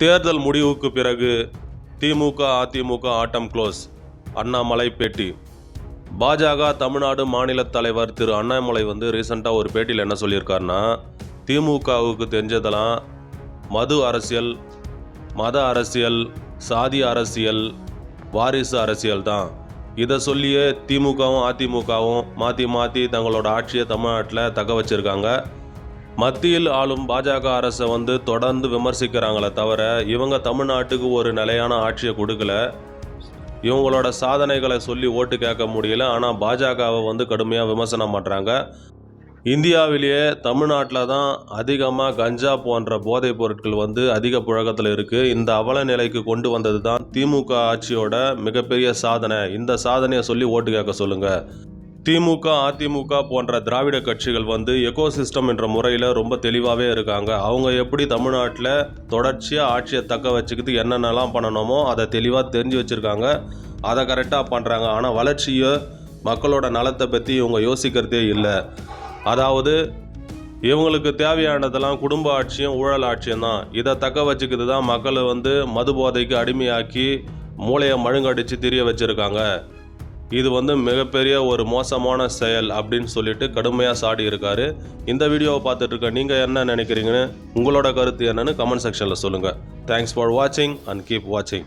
தேர்தல் முடிவுக்கு பிறகு திமுக அதிமுக ஆட்டம் க்ளோஸ் அண்ணாமலை பேட்டி. பாஜக தமிழ்நாடு மாநில தலைவர் திரு அண்ணாமலை வந்து ரீசெண்டாக ஒரு பேட்டியில் என்ன சொல்லியிருக்காருன்னா திமுகவுக்கு தெரிஞ்சதெல்லாம் மது அரசியல் மத அரசியல் சாதி அரசியல் வாரிசு அரசியல் தான். இதை சொல்லியே திமுகவும் அதிமுகவும் மாற்றி மாற்றி தங்களோட ஆட்சியை தமிழ்நாட்டில் தக்க வச்சிருக்காங்க. மத்தியில் ஆளும் பாஜக அரசை வந்து தொடர்ந்து விமர்சிக்கிறாங்களே தவிர இவங்க தமிழ்நாட்டுக்கு ஒரு நிலையான ஆட்சியை கொடுக்கல. இவங்களோட சாதனைகளை சொல்லி ஓட்டு கேட்க முடியல. ஆனால் பாஜகவை வந்து கடுமையாக விமர்சனம் பண்ணுறாங்க இந்தியாவிலேயே தமிழ்நாட்டில் தான் அதிகமாக கஞ்சா போன்ற போதைப் பொருட்கள் வந்து அதிக புழக்கத்தில் இருக்குது இந்த அவல நிலைக்கு கொண்டு வந்தது தான் திமுக ஆட்சியோட மிகப்பெரிய சாதனை. இந்த சாதனையை சொல்லி ஓட்டு கேட்க சொல்லுங்கள் திமுக அதிமுக போன்ற திராவிட கட்சிகள் வந்து எக்கோசிஸ்டம் என்ற முறையில் ரொம்ப தெளிவாகவே இருக்காங்க. அவங்க எப்படி தமிழ்நாட்டில் தொடர்ச்சியாக ஆட்சியை தக்க வச்சுக்கிட்டு என்னென்னலாம் பண்ணணுமோ அதை தெளிவாக தெரிஞ்சு வச்சுருக்காங்க. அதை கரெக்டாக பண்ணுறாங்க ஆனால் வளர்ச்சியை மக்களோட நலத்தை பற்றி இவங்க யோசிக்கிறதே இல்லை. அதாவது இவங்களுக்கு தேவையானதெல்லாம் குடும்ப ஆட்சியும் ஊழல் ஆட்சியும் தான். இதை தக்க வச்சுக்கிட்டு தான் மக்களை வந்து மது போதைக்கு அடிமையாக்கி மூளையை மழுங்கடிச்சு திரிய வச்சுருக்காங்க. இது வந்து மிகப்பெரிய ஒரு மோசமான செயல் அப்படின்னு சொல்லிட்டு கடுமையாக சாடி இருக்காரு. இந்த வீடியோவை பார்த்துட்டு இருக்க நீங்கள் என்ன நினைக்கிறீங்கன்னு உங்களோட கருத்து என்னன்னு கமெண்ட் செக்ஷனில் சொல்லுங்கள் தேங்க்ஸ் ஃபார் வாட்சிங் அண்ட் கீப் வாட்சிங்